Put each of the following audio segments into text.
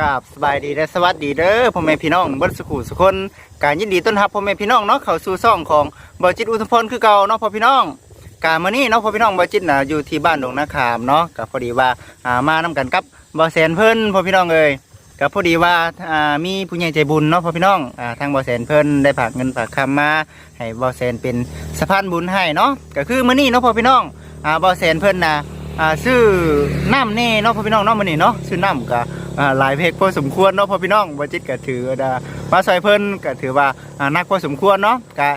กับสบายดีและสวัสดีเด้อพ่อแม่พี่น้องเบิสุขุสุคนการยินดีต้อนรับพ่อแม่พี่น้องเนาะเข้าสู่ซ่องของบ่จิตอุทพลคือเก่าเนาะพ่อพี่น้องการมื้อนี้เนาะพ่อพี่น้องบ่จิตน่ะอยู่ที่บ้านดงนาคามเนาะก็พอดีว่าอ่ามานํกันกับบ่แสนเพิ่นพ่อพี่น้องเอ้ยก็พอดีว่าอ่ามีผู้ใหญ่ใจบุญเนาะพ่อพี่น้องอ่าทางบ่แสนเพิ่นได้ฝากเงินฝากคำมาให้บ่แสนเป็นสะพานบุญให้เนาะก็คือมื้อนี้เนาะพ่อพี่น้องอ่าบ่แสนเพิ่นน่ะ อ่าซื้อน้ำแน่เนาะพ่อพี่น้องเนาะมื้อนี้เนาะซื้อน้ำก็อ่าหลายเพลงพอสมควรเนาะพ่อพี่น้องบจิตก็ถือว่ามาซอยเพิ่นก็ถือว่าอ่านักพอสมควรเนาะก็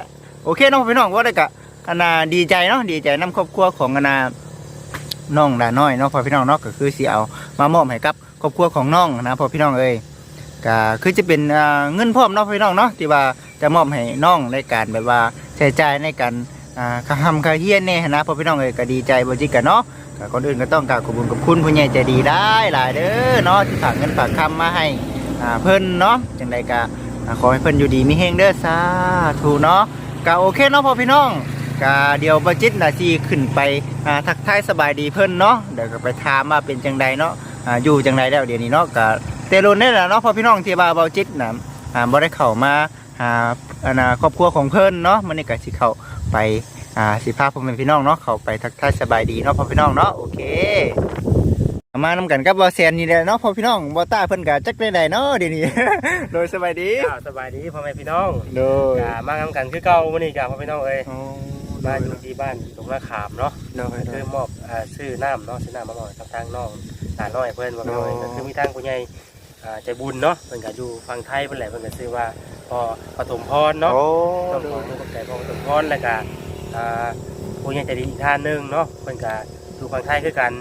โอเคเนาะพ่อพี่น้องว่าได้ก็อันน่ะดีใจเนาะดีใจนํครอบครัวของอันน่ะน้องดาน้อยเนาะพ่อพี่น้องเนาะก็คือสิเอามามอบให้กับครอบครัวของน้องนะพ่อพี่น้องเอ้ยก็คือจะเป็นเงินพร้อมเนาะพ่อพี่น้องเนาะที่ว่าจะมอบให้น้องในการแบบว่าใช้จ่ายในการค่าทำค่าเฮียนเนี่ยนะพ่อพี่น้องเอ้ยก็ดีใจบ่จิตกันเนาะ ก็ก่อนอื่นก็ต้องกราบขอบคุณกับคุณผู้ใหญ่ใจดีได้หลายเด้อเนาะที่ฝากเงินฝากคำมาให้เพิ่นเนาะจังใดก็ขอให้เพิ่นอยู่ดีมีเฮงเด้อสาธุเนาะก็โอเคเนาะพ่อพี่น้องก็เดี๋ยวบัจิตนาทีขึ้นไปทักทายสบายดีเพิ่นเนาะเดี๋ยวก็ไปถามว่าเป็นจังใดเนาะอยู่จังใดแล้วเดี๋ยวนี้เนาะก็เตลุนนี่แหละเนาะพ่อพี่น้องที่ว่าเบาจิตนะอ่าบ่ได้เข้ามาหาอันน่ะครอบครัวของเพิ่นเนาะมื้อนี้ก็สิเข้าไป อ่าสิพาพ่อแม่พี่น้องเนาะเขาไปทักทายสบายดีเนาะพ่อพี่น้องเนาะโอเคมานำกันกับบอแซนนี่แหละเนาะพ่อพี่น้องบอต้าเพิ่นกะจักได้ใดเนาะเดี๋ยวนี้ โดยสบายดีจ้าสบายดีพ่อแม่พี่น้องโดยจ้ามาทำกันคือเก่าวันนี้จ้าพ่อพี่น้องเอ้ยอ๋อมาอยู่ที่บ้านตรงนาขามเนาะโดยโดคืยอมอบอ่าซื้อน้ำเนาะซื้อน้ำมาหน่อยกับทางน้องหลานน้อยเพื่อนว่าพี่น้องเอ้ยอ๋อก็คือมีทางผู้ใหญ่อ่าใจบุญเนาะเพิ่นก็อยู่ฝั่งไทยเพิ่นแหละเพิ่นก็ซื้อว่าพอปฐมพรเนาะโอ้ต้องโดขอยขอบใจพอปฐมพรแล้วก็ อ่าผู้ใหญ่ใจดีอีกท่านหนึงเนาะเพิ่นก็อยู่ฝั่งไทยคือกัน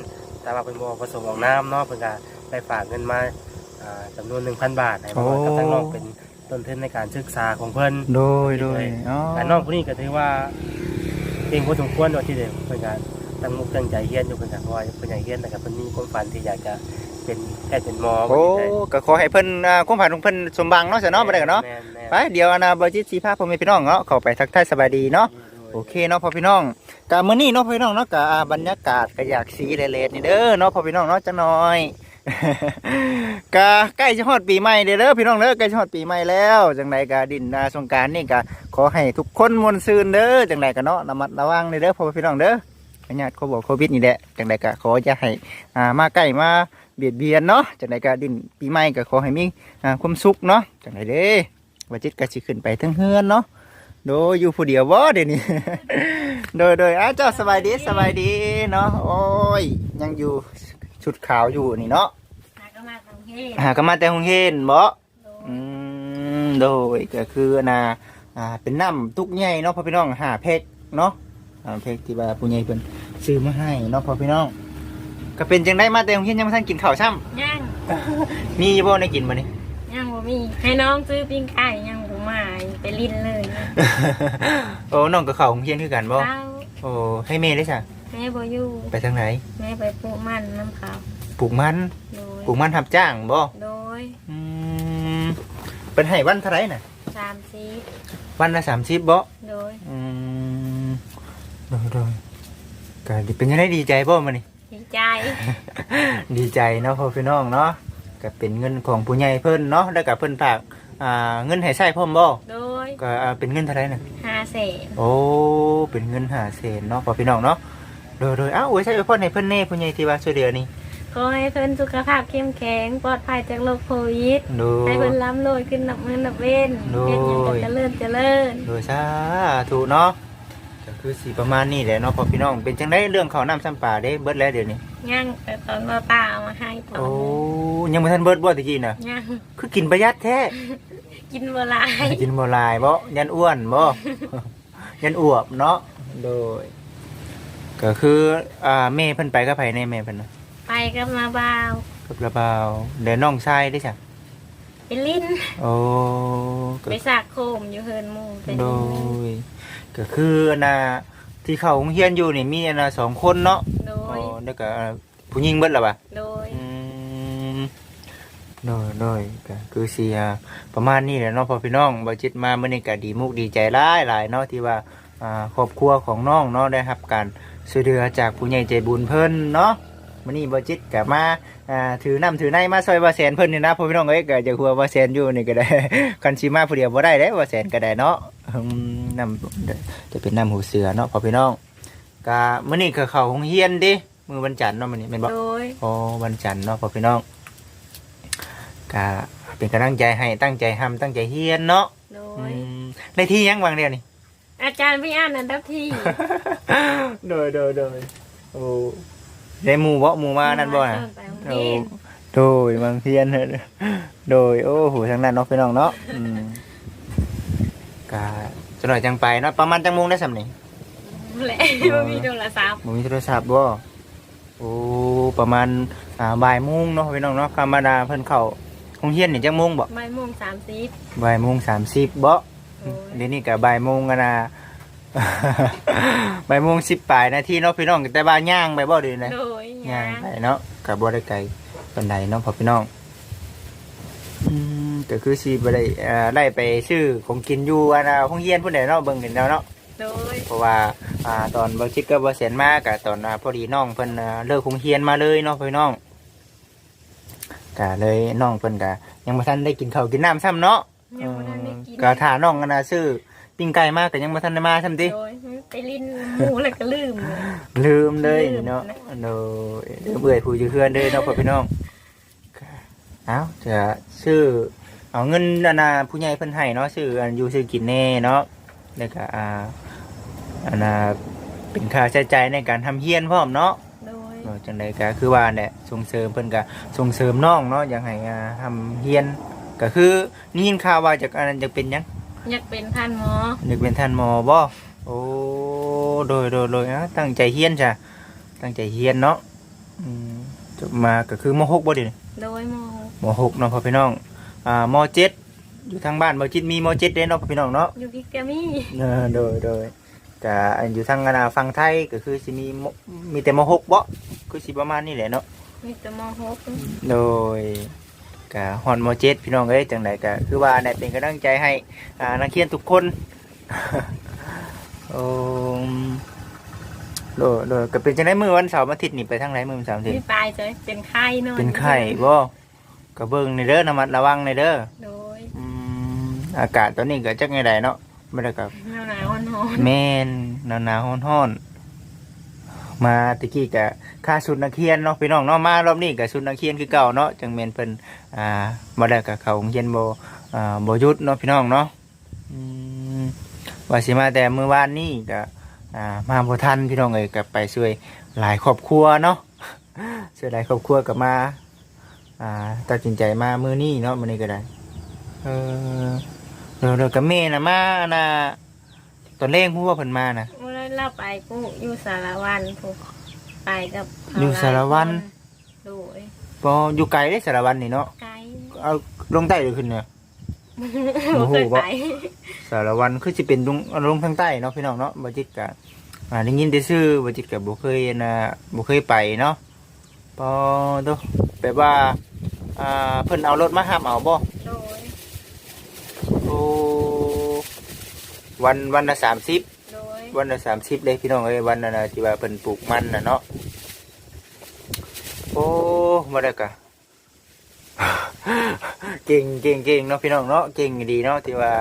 แต่ว่าเพิ่นบ่ประสงค์ออกน้ำเนาะเพิ่นก็ได้ฝากเงินมาอ่าจำนวน1,000 บาทให้มาไว้กับทางน้องเป็นต้นทุนในการศึกษาของเพิ่น โดยโดยอ๋อแต่น้องผู้นี้ก็ถือว่าเก่งพอสมควรโดยที่เดียวเพื่อนกันตั้งมุกตั้งใจเฮียนอยู่เพื่อนกันเพราะว่าเพื่อนอยากเฮียนแต่กับเพื่อนมีความฝันที่อยากจะเป็นแพทย์เป็นหมอโอ้ก็ขอให้เพิ่นอ่าความผ่านของเพิ่นสมบังเนาะซะเนาะบ่ได้กันเนาะ แม่แม่ไปเดี๋ยวอันน่ะบอจิตสิพาพ่อแม่พี่น้องเนาะเข้าไปทักทายสบายดีเนาะ โอเคเนาะพ่อพี่น้องกะมื้อนี้เนาะพ่อพี่น้องเนาะกะอ่าบรรยากาศก็อยากสีเลดๆนี่เด้อเนาะพ่อพี่น้องเนาะจังหน่อยกะใกล้จะฮอดปีใหม่เด้อพี่น้องเด้อใกล้จะฮอดปีใหม่แล้วจังไดกะดินนาสงการนี่กะขอให้ทุกคนมวลซืนเด้อจังไดกะเนาะระมัดระวังเด้อพ่อพี่น้องเด้อพยาธิโควิดโควิดนี่แหละจังไดกะขออย่าให้อ่ามาใกล้มาเบียดเบียนเนาะจังไดกะดินปีใหม่ก็ขอให้มีอ่าความสุขเนาะจังไดเด้อว่าจิตก็สิขึ้นไปทั้งเฮือนเนาะ โดยอยู่ผู้เดียวบ่เดี๋ยวนี้ โดยโดยอ้าวเจ้าสบายดีสบายดีเนาะโอ้ยยังอยู่ชุดขาวอยู่นี่เนาะหากมาของเฮดหาก็มาแต่หงเฮนบ่อืมโดยก็คือนาอ่าเป็นน้ำตุกใหญ่เนาะพ่อพี่น้องหาเพกเนาะหาเพกที่ว่าผู้ใหญ่เพิ่นซื้อมาให้เนาะพ่อพี่น้อง ก็เป็นจังได้มาแต่หงเฮนยังบ่ทันกินข้าวซ้ำย่างมีอยู่บ่ได้กินบ่นี่ย่างบ่มีให้น้องซื้อปิ้งไก่ย่างบ่ มาไปลิ้นเลยโอ้น้องก็เข้าหงเฮนคือกันบ่เช้าโอ้ให้แม่ได้ซะแม่บ่อยู่ไปทางไหนแม่ไปปลูกมันน้ำขาวปลูกมันโดยปลูกมันทับจ้างบ่โดยอืมเป็นให้วันเท่าไหรน่ะ สามสีวันละสามสิบบ่ โดยอืมโดยโดยก็ดีเป็นยังไงดีใจบ่มานี่ ดีใจ ดีใจเนาะพ่อพี่น้องเนาะก็เป็นเงินของผู้ใหญ่เพิ่นเนาะแล้วก็เพิ่นฝาก อ่าเงินให้ใช้พร้อมบ่โดยก็อ่าเป็นเงินเท่าไหรน่ะห้าเศษโอ้เป็นเงินหาเศษเนาะพ่อพี่น้องเนาะโดยโดยอ้าวโอ้ยใช่พ่อให้เพิ่นแน่ผู้ใหญ่ที่ว่าช่วยเหลือนี่ขอให้เพิ่นสุขภาพเข้มแข็งปลอดภัยจากโรคโควิดโดย ให้เพิ่นร่ำรวยขึ้นนับเงินนับเว้นโดยเป็นอย่างก็เจริญเจริญโดยสาธุเนาะก็คือสีประมาณนี้แหละเนาะพ่อพี่น้องเป็นจังไดเรื่องข้าวน้ำซ้ำปลาได้เบิดแล้วเดี๋ยวนี้ ย่างแต่ตอนเราตาเอามาให้ตอนโอ้ยังไม่ทันเบิดบ่ตะกี้น่ะย่างคือกินประหยัดแท้ กินเวลายกินบ่หลายบ่ยันอ้วนบ่ ยันอวบเนาะโดย ก็คืออ่าแม่เพิ่นไปกับไผในแม่เพิ่นน่ะไปกับมาบ่าวกับระบาวเดี๋ยวน้องชายได้จ้ะไปลิ้นโอ้ก็ไปสากโคมอยู่เฮินหมูไปโดยก็คืออันน่ะที่เขาโรงเรียนอยู่นี่มีอันน่ะสองคนเนาะโดอ๋ยอแล้วก็อ่าผู้หญิงเบิดล่ะบ่ะโดยอืม โดยโดยก็คือเสียประมาณนี้แหละเนาะพอพี่น้องบาจิตมาเมื่อนี้ก็ดีมุกดีใจหลายหลายเนาะที่ว่าอ่าครอบครัวของน้องเนาะได้รับการช่วยเหลือจากผู้ใหญ่ใจบุญเพิ่นเนาะมื้อนี้บ่จิตก็มาอ่าถือน้ำถือในมาซอยบ่แสนเพิ่นนี่นะพ่อพี่น้องเอ้ยก็จะหัวบ่แสนอยู่นี่ก็ได้ คันสิมาผู้เดียวบ่ได้เด้บ่แสนก็ได้เนาะอืมน้ำจะเป็นน้ำหูเสือเนาะพ่อพี่น้องก็มื้อนี้ก็เข้าโรงเรียนดิมื้อวันจันทร์เนาะมื้อนี้แม่นบ่โดยโอ้วันจันทร์เนาะพ่อพี่น้อง ก็เป็นกำลังใจให้ตั้งใจทำตั้งใจเฮียนเนาะโดอืย มได้ที่ยังวางเดียวนี่ อาจารย์พี่อ่านอันดับที่ โดยโดยโดยโอ้ได้หมู่บ่หมู่มานั่นบ่น่ะไปโรงโอ้เรียนโดยบางเพียนโดยโอ้โหทางนั้นเนาะพี่น้องเนาะอืมก็จะหน่อยจังไปเนาะประมาณจังโมงได้สำนี่ แหละบ่มีโทรศัพท์บ่มีโทรศัพท์บ่โอ้ประมาณอ่าบ่ายโมงเนาะพี่น้องเนาะธรรมดาเพิ่นเข้า โรงเรียนนี่จังโมงบ่บ่ายโมงสามสิบบ่ายโมงสามสิบบ่โอ้ยเดี๋ยวนี้ก็บ่ายโมงกันนะบ่ายโมงสิบปลายนาทีเนาะพี่น้องแต่บ้านย่างไปบ่เดีนะโดยย่าย่างงไปเนาะกับบ่ได้ไกลปานใดเนาะพ่อพี่น้องอืมก็คือสิบ่ได้เอ่อได้ไปซื้อของกินอยู่อันน่ะห้องเรียนพุ่นใดเนาะเบิ่งกันแล้วเนาะโดยเพราะว่าอ่าตอนบ่คิดก็บ่เสียนมากะตอนอ่าพอดีน้องเพิ่นอ่าเลิกโรงเรียนมาเลยเนาะพี่น้อง ก็เลยน้องเพิ่นก็ยังบ่ทันได้กินข้าวกินน้ำซ้ำเนาะยังบ่ทันได้กิน ก็ถ้าน้องกันนะซื้อปิ้งไก่มากก็ยังบ่ทันได้มาซ้ำติ โดยไปลิ้นหมูแล้วก็ลืมเลย ลืมเลยลืมเนาะนะ โดยเดี๋ยวเบื่อผู้อยู่เพื่อนเด้อเนาะพ่อพี่น้องเอ้าจะซื้อเอาเงินอันน่ะผู้ใหญ่เพิ่นให้เนาะซื้ออันอยู่ซื้อกินแน่เนาะแล้วก็อ่าอันน่ะเป็นค่าใช้จ่ายในการทำเฮียนพร้อมเนาะโดย เออจังไดก็คือว่าเนี่ยส่งเสริมเพิ่นก็ส่งเสริมน้องเนาะอยากให้อ่าทำเฮียนก็คือนี่ยินข่าวว่าจากอันนั้นจะเป็นหยังอยากเป็นท่านหมอนึกเป็นท่านหมอบ่โอ้โดยโดยโดยนะตั้งใจเฮียนจ้ะตั้งใจเฮียนเนาะอืมจบมาก็คือมหกบ่เดิโดยหมอมหกเนาะพ่อพี่น้องอ่ามเจ็ดอยู่ทางบ้านบ่จิตมีมเจ็ดเด้เนาะพ่อพี่น้องเนาะอยู่พิกามีเออโดยโดย ก็อันอยู่ทางอนาฝั่งไทยก็คือสิมีมมีแต่มหกบ่คือสิประมาณนี้แหละเนาะมีแต่หมอหกโดยก็ฮอนมเจ็ดพี่น้องเอ้ยจังไดก็คือว่าเนี่ยเป็นกำลังใจให้อ่านักเรียนทุกคนโอ้โดยโดยก็เป็นจังไดมื้อวันเสาร์วันอาทิตย์นี่ไปทางไหนมื้อวันเสาร์วันอาทิตมีย์ปลายจะเป็นไข้นอนเป็นไข้บ่ก็เบิ่งในเด้อระมัดระวังในเด้อโดยอืมอากาศตอนนี้ก็จักไงใดเนาะ บ่ได้ก็หนาวหนาวๆร้อนแม่นหนาวๆร้อนๆมาตะกี้ก็ค่าสุดนักเรียนเนาะพี่น้องเนาะมารอบนี้ก็สุดนักเรียนคือเก่าเนาะจังแม่นเพิ่นอ่าบ่ได้ก็เข้าโรงเรียนบ่อ่าบ่หยุดเนาะพี่น้องเนาะอืมว่าสิมาแต่มื้อวานนี้ก็อ่ามาบ่ทันพี่น้องเอ้ยก็ไปช่วยหลายครอบครัวเนาะช่วยหลายครอบครัวก็มาอ่าตัดสินใจมามื้อนี้เนาะมื้อนี้ก็ได้เออ เดี๋ยวเดี๋ยวกับแม่น่ะมาน่ะตอนแรกพูดว่าเพิ่นมาน่ะๆเมื่อเราไปกูอยู่สารวันผูกไปกับเขอยู่สารวัตรโดยพออยู่ไกลได้สารวันนี่เนาะไกลเอาลงใต้หรือขึ้นเนี่ยโอ้บ่โหเคยไปสารวันคือสิเป็นลงลงทางใต้เนาะพี่น้องเนาะบ่จิตกะอ่าได้ยินแต่ชื่อบ่จิตกะบ่เคยนะบ่เคยไปเนาะพอตัวแบบว่าอ่าเพิ่นเอารถมาห้ามเอาบ่โดย โอ้ วันวันละ30โดยวันละ30เลยพี่น้องเอ้ยวันนั้นน่ะที่ว่าเพิ่นปลูกมันน่ะเนาะโอ้บ่ได้กะ เก่งเก่งเก่งเนาะพี่น้องเนาะเก่งดีเนาะที่ว่า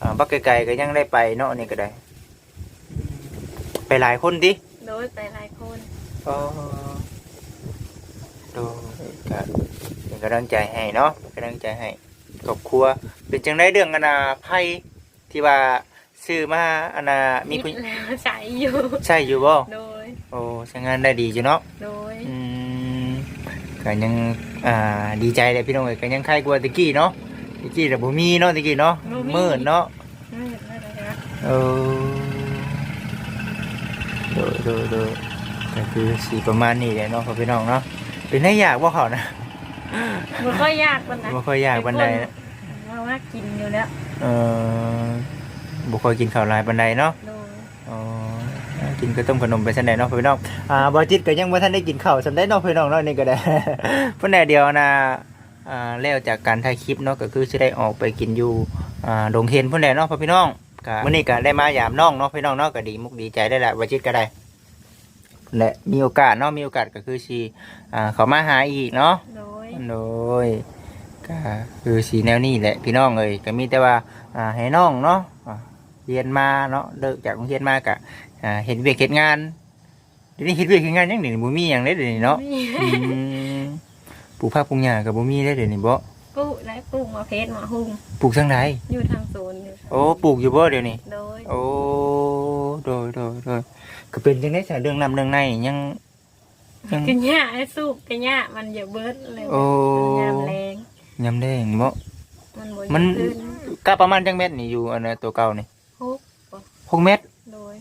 อ่าบักไกลๆก็ยังได้ไปเนาะนี่ก็ได้ ไปหลายคนดิโดยไปหลายคนอ๋อดูก็เป็นกำลังใจให้เนาะเป็นกำลังใจให้ครอบครัว เป็นจังได้เรื่องอนาไพ่ที่ว่า ซื้อมาอนามีผู้คิดแล้วใช้อยู่ใช่อยู่บ่โดยโอ้ใช้งานได้ดีอยู่เนาะโดยอืมก็ยังอ่าดีใจเลยพี่น้องเอ้ยก็ยังใครกลัวาตะกี้เนาะตะกี้แต่บ่มีเนาะตะกี้เนาะมืดเนาะไม่เห็นอะไรนะเออโดยโดยโดยก็คือสีประมาณนี้แหละเนาะพ่อพี่น้องเนาะเป็นได้อยากว่าเขานะมันก็ยากปานนะบ่ค่อยอยากบันไดนะว่าว่ากินอยู่แล้วเออ บ่ค่อยกินข้าวหลายบันไดเนาะโดยอ๋อกินก็ต้มขนมไปซั่นได้เนาะพ่อพี่น้องอ่าบ่จิตก็ยังบ่ทันได้กินข้าวซั่นได้เนาะพี่น้องเนาะนี่ก็ได้ เพิ่นได้เดียวนะอ่าแล้วจากการถ่ายคลิปเนาะก็คือสิได้ออกไปกินอยู่อ่าดงเห็นเพิ่นได้เนาะพ่อพี่น้องก็มื้อนี้ก็ได้มายามน้องเนาะพี่น้องเนาะก็ดีมุกดีใจได้ละบ่จิตก็ได้และมีโอกาสเนาะมีโอกาสก็คือสิอ่าเขามาหาอีกเนาะโดยโดยก็คือสีแนวนี้แหละพี่น้องเอ้ยก็มีแต่ว่าอ่าให้น้องเนาะอ่า เรียนมาเนาะเลิกจากโรงเรียนมากะอ่าเห็นเวียกเห็นงานเดี๋ยวนี้เห็นเวียกเห็นงานยังเดี๋ยวนี้บ่มีหยังเลยเดี๋ยวนี้เนาะอืมปลูกผักปลูกหญ้าก็บ่มีเลยเดี๋ยวนี้บ่ปลูกและปลูกมาเพชรมาหุ่งปลูกทางใดอยู่ทางโซนอยู่โอ้ปลูกอยู่บ่เดี๋ยวนี้โดยโอ้โดยโดยโดยก็เป็นจังได๋ซะเรื่องน้ำเรื่องในยังยังกินหญ้าให้สูบกินหญ้ามันอย่าเบิดเลยโอ้มันยามแรงยำแดงบ่มันบ่มันขึ้นก็ประมาณจังเม็ดนี่อยู่อันน่ะตัวเก่านี่ ฮุกหกเม็ดโดย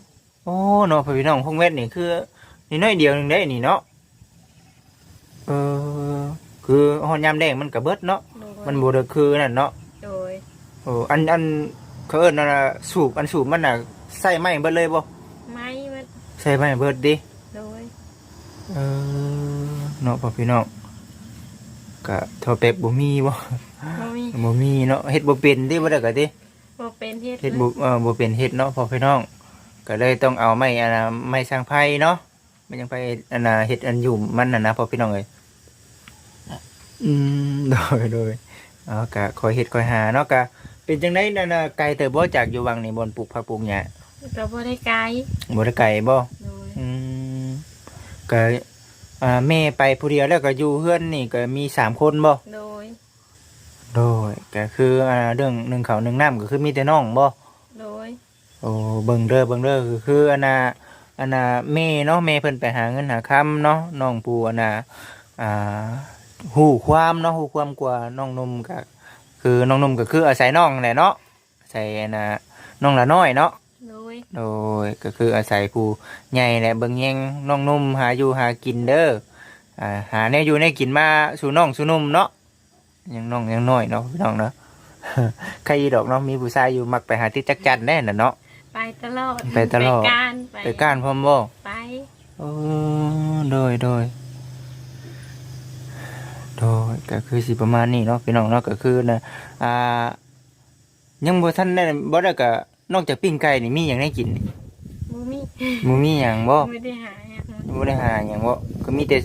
โอ้เนาะพี่น้องพงเม็ดนี่คือนี่น้อยเดียวหนึงได้นี่เนาะเออคือหอนยามแดงมันกระเบิดเนาะโดยมันบ่ได้คือนั่นเนาะโดยโอ้อันอันเขาเอิ้นนั่นน่ะสูบอันสูบมันน่ะใส่ไม้เบิดเลยบ่ไม้มันใส่ไม้เบิดดิโดยเออเนาะพ่อพี่น้องก็ทอเป็บบ่มีบ่บ่มีบ่มีเนาะเฮ็ดบ่เป็นดิบ่ได้ก็ดิบ่ เป็นเฮ็ดเฮ็ดบ่เออบ่เป็นเฮ็ดเนาะพ่อพี่น้อง ก็เลยต้องเอาไม้อันน่ะไม้สร้างไผ่เนาะไม่ยังไปอันน่ะเฮ็ดอันอยู่มันน่ะนะพ่อพี่น้องเอ้ยอืมโดยโดยเอาก็คอยเฮ็ดคอยหาเนาะก็เป็นจังไดนั่นน่ะไกลเติบบ่จากอยู่วังนี่บนปลูกผักปลูกหญ้าก็บ่ได้ไกลบ่ได้ไกลบ่โดยอืมก็อ่าแม่ไปผู้เดียวแล้วก็อยู่เฮือนนี่ก็มีสามคนบ่โดย โดยก็คืออ่าเรื่องหนึ่งเขาวหนึ่งน้ำก็คือมีแต่น้องบ่โดยโอ้เบิ่งเด้อเบิ่งเด้อคือคืออันน่ะอันน่ะแม่เนาะแม่เพิ่นไปหาเงินหาคำเนาะน้องปูอันน่ะอ่าฮู้ความเนาะฮู้ความกว่าน้องนมก็คือน้องนมก็คืออาศัยน้องแหละเนาะอาศัยอันน่ะน้องละน้อยเนาะ โดยโดยก็คืออาศัยผู้ใหญ่แหละเบิ่งแยงน้องนุ่มหาอยู่หากินเด้ออ่าหาแนวอยู่แนวกินมาสู่น้องสู่นุ่มเนาะ ยังน้องยังน้อยเนาะพี่น้องเนาะใครอีดอกเนาะมีผู้ชายอยู่มักไปหาที่จักจันแน่น่ะเนาะไปตลอดไปตลอดไปการไปไปก้านพร้อมบ่ไปโอ้โดยโดยโดยก็คือสิประมาณนี้เนาะพี่น้องเนาะก็คือนะอ่ายังบ่ทันได้บ่ได้ก็นอกจากปิ้งไก่นี่มีหยังให้กินบ่มีบ่มีหยังบ่ไม่ได้หาหยังบ่ได้หาหยังบ่ก็มีแต่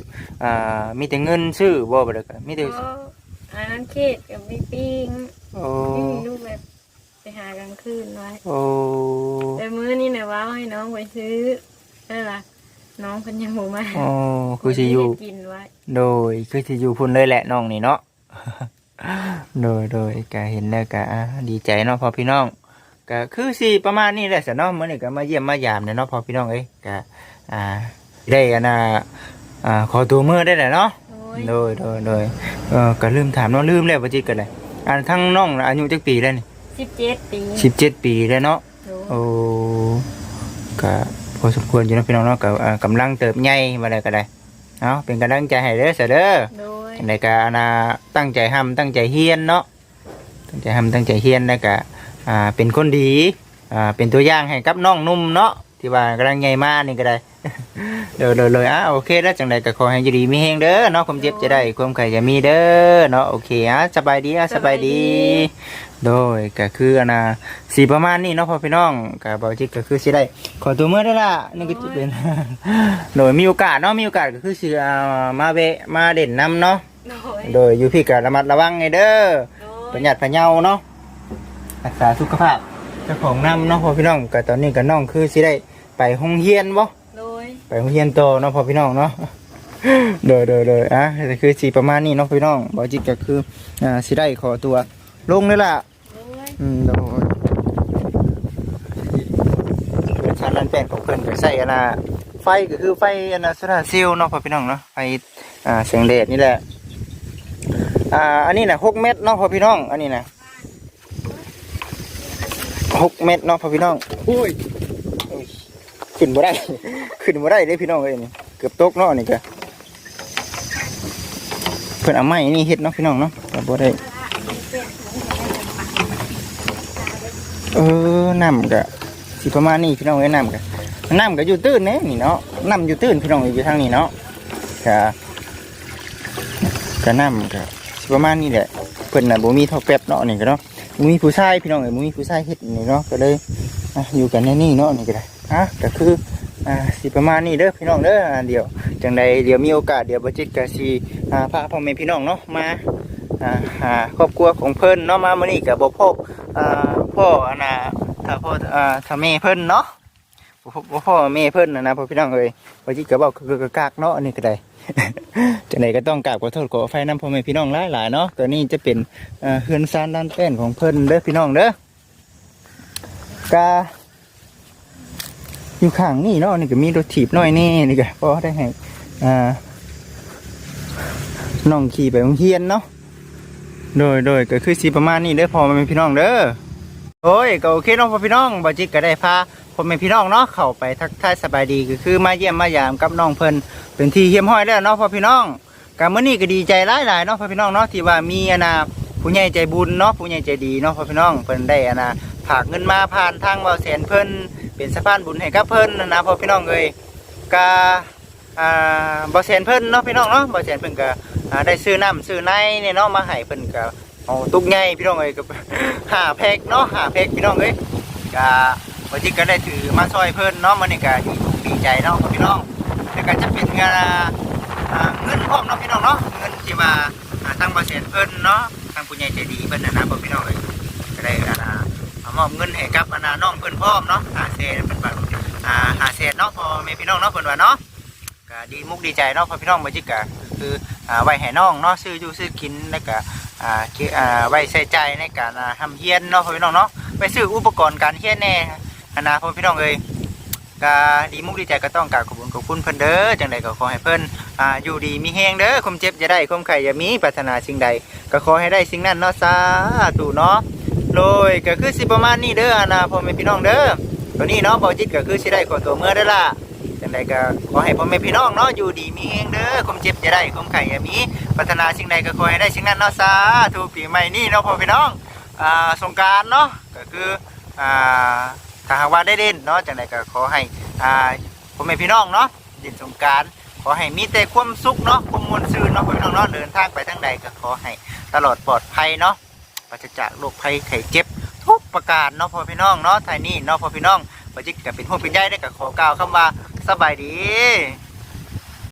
อ่ามีแต่เงินซื้อบ่บ่ได้ก็มีแต่ก็ อันนั้นเขตกับมีปิ้งโอ้ไม่มีลูกแบบไปหากลางคืนไว้โอ้แต่มื้อนี้เนี่ยว่าให้น้องไปซื้อนั่นล่ะน้องเพิ่นยังบ่มาโอ้คือสิอยู่เพิ่นให้กินไว้โดยคือสิอยู่พุ่นเลยแหละน้องนี่เนาะโดยโดยก็เห็นแล้วก็อ่าดีใจเนาะพอพี่น้องก็คือสิประมาณนี้แหละสะเนาะมื้อนี้ก็มาเยี่ยมมายามเนี่ยเนาะพอพี่น้องเอ้ยก็อ่าได้อันน่ะอ่าขอตัวมือได้แหละเนาะ โดยโดยโดยโดยเออก็ลืมถามเนาะลืมแล้วว่าจิตกันเลยอันทั้งน้องน่ะอายุจักปีแล้วนี่17ปี17ปีแล้วเนาะโดยโอ้ก็พอสมควรอยู่เนาะพี่น้องเนาะก็อ่ากำลังเติบใหญ่มาได้ก็ได้เอาเป็นกำลังใจให้เด้อเสยเด้อโดยในการอาณาตั้งใจทำตั้งใจเฮียนเนาะตั้งใจทำตั้งใจเฮียนแล้วก็อ่าเป็นคนดีอ่าเป็นตัวอย่างให้กับน้องนุ่มเนาะที่ว่ากำลังใหญ่มากนี่ก็ได้ เดี๋ยวเลยเลยอะโอเคแล้วจังใดก็ขอให้อยู่ดีมีเฮงเด้อเนาะความเจ็บจะได้ความไข่จะมีเด้อเนาะโอเคอะสบายดีอะสบายดี โดยก็คืออันน่ะสีประมาณนี้เนาะพ่อพี่น้องก็บอกจิตก็คือสิได้ ขอตัวเมื่อได้ละนี่ก็จะเป็นโดยมีโอกาสเนาะมีโอกาสก็คือสิเอามาเวะมาเด่นน้ำเนาะโดยโดยอยู่พี่ก็ระมัดระวังไงเด้อโดประยหยัดประเยาเนาะรักษาสุขภาพเจ้าของน้ำเนาะพ่อพี่น้องก็ตอนนี้ก็น้องคือสิได้ไปห้องเฮียนบ่โดย ไปห้องเฮียนโตเนาะพ่อพี่น้องเนาะโดยโดยโดยอะก็คือสีประมาณนี้เนาะพี่น้องบอกจิตก็คืออ่าสิได้ขอตัว ลงเลยล่ะโดยอืมโดยเป็นชั้นนั้นเป็นของเพิ่นก็ใส่อันน่ะไฟก็คือไฟอันน่ะโซลาร์เซลล์เนาะพ่อพี่น้องเนาะไฟอ่าแสงแดดนี่แหละอ่าอันนี้น่ะหกเมตรเนาะพ่อพี่น้อง อันนี้น่ะหกเมตรเนาะพ่อพี่น้องอุ้ยอุ้ย ขึ้นบ่ได้ ขึ้นบ่ได้เลยพี่น้องเอ้ยนี่เกือบตกเนาะนี่ก็เพิ่นเอาไม้นี่เฮ็ดเนาะพี่น้องเนาะแต่บ่ได้เออน้ำก็สิประมาณนี้พี่น้องเอ้ยน้ำก็น้ำก็อยู่ตื้นเนี่นี่เนาะน้ำอยู่ตื้นพี่น้องอยู่ทางนี้เนาะก็ก็น้ำก็สิประมาณนี้แหละเพิ่นน่ะบ่มีท่อแป๊บเนาะนี่ก็เนาะบ่มีผู้ชายพี่น้องเอ้ยบ่มีผู้ชายเฮ็ดนี่เนาะก็เลยอะอยู่กันในนี่เนาะนี่ก็ได้ อะก็คืออ่าสิประมาณนี้เด้อพี่น้องเด้อเดี๋ยวจังใดเดี๋ยวมีโอกาสเดี๋ยวบ่จิตก็สิอ่าพาพ่อแม่พี่น้องเนาะมาอ่าหาครอบครัวของเพิ่นเนาะมามื้อนี้ก็บ่พบอ่าพ่ออันน่ะถ้าพ่ออ่าถ้าแม่เพิ่นเนาะบ่พบบ่พ่อแม่เพิ่นน่ะนะพ่อพี่น้องเอ้ยบ่จิตก็เว้าคือกากเนาะอันนี้ก็ได้จังใดก็ต้องกราบขอโทษขออภัยนํพ่อแม่พี่น้องหลายๆเนาะตัวนี้จะเป็นเอ่อเฮือนซานด้านแป้นของเพิ่นเด้อพี่น้องเด้อกา อยู่ข้างนี่เนาะนี่ก็มีรถถีบน้อยนี่นี่ก็พอได้ให้อ่าน้องขี่ไปโรงเรียนเนาะโดยโดยก็คือสีประมาณนี้เด้อพ่อแม่พี่น้องเด้อโอ้ยก็โอเคเนาะพ่อพี่น้องบ่จิตก็ได้พาพ่อแม่พี่น้องเนาะเข้าไปทักทายสบายดีก็คือมาเยี่ยมมายามกับน้องเพิ่นเป็นที่เยี่ยมห้อยแล้วเนาะพ่อพี่น้องกาเมื้อนี้ก็ดีใจหลายๆเนาะพ่อพี่น้องเนาะที่ว่ามีอนาผู้ใหญ่ใจบุญเนาะผู้ใหญ่ใจดีเนาะพ่อพี่น้องเพิ่นได้อนาฝากเงินมาผ่านทางเบาแสนเพิ่น เป็นสะพานบุญให้กับเพิ่นนะนะพ่อพี่น้องเอ้ยกาอ่าบ่แสนเพิ่นเนาะพี่น้องเนาะบ่แสนเพิ่นก็อ่าได้ซื้อน้ำซื้อในเนี่ยเนาะมาให้เพิ่นก็เอาตุกใหญ่พี่น้องเอ้ยก็ห้าแพ็คเนาะห้าแพ็คพี่น้องเอ้ยก็บ่จิก็ได้ถือมาช่วยเพิ่นเนาะมื้อนี้ก็ดีอกดีใจเนาะพ่อพี่น้องแล้วก็จะเป็นเงินเงินพร้อมเนาะพี่น้องเนาะเงินที่ว่าอ่าทางบ่แสนเพิ่นเนาะทางผู้ใหญ่ใจดีเพิ่นนะนะพ่อพี่น้องเอ้ยก็ได้อ่าเอา มอบเงินให้กับอนาน้องเพิ่นพร้อมเนาะหาเศษเป็นแบบอ่าหาเศษเนาะพอแม่พี่น้องเนาะเพิ่นว่าเนาะก็ดีมุกดีใจเนาะพอพี่น้องบ่จิกก็คืออ่าไว้ให้น้องเนาะซื้ออยู่ซื้อกินแล้วก็อ่าเกอ่าไว้ใช้ใจในการอ่าทำเฮียนเนาะพอพี่น้องเนาะไปซื้ออุปกรณ์การเฮียนแน่อนาพอพี่น้องเอ้ยก็ดีมุกดีใจก็ต้องกราบขอบคุณขอบคุณเพิ่นเด้อจังใดก็ขอให้เพิ่นอ่าอยู่ดีมีแฮงเด้อความเจ็บอย่าได้ความไข้อย่ามีปรารถนาสิ่งใด ก็ขอให้ได้สิ่งนั้นเนาะสาธุเนาะ โดยก็คือสิประมาณนี้เด้อนะพ่อแม่พี่น้องเด้อตัวนี้เนาะเบาจิตก็คือสิได้ขอตัวเมื่อได้ล่ะจังใดก็ขอให้พ่อแม่พี่น้องเนาะอยู่ดีมีเองเด้อความเจ็บจะได้ความไข่อย่ามีพัฒนาสิ่งใดก็ขอให้ได้สิ่งนั้นเนาะสาธุปีใหม่นี้เนาะพ่อพี่น้องอ่าสงการเนาะก็คืออ่าถ้าหากว่าได้เล่นเนาะจังใดก็ขอให้อ่าพ่อแม่พี่น้องเนาะเล่นสงการขอให้มีแต่ความสุขเนาะความมวลซื่นเนาะพ่อพี่น้องเนาะเดินทางไปทางใดก็ขอให้ตลอดปลอดภัยเนาะ ปราศจากโรคภัยไข้เจ็บ ทุกประการเนาะพ่อพี่น้องเนาะไทยนี่เนาะพ่อพี่น้องบ่จิกก็เป็นห่วงเป็นใยได้กับขอกล่าวคำว่าสบายดี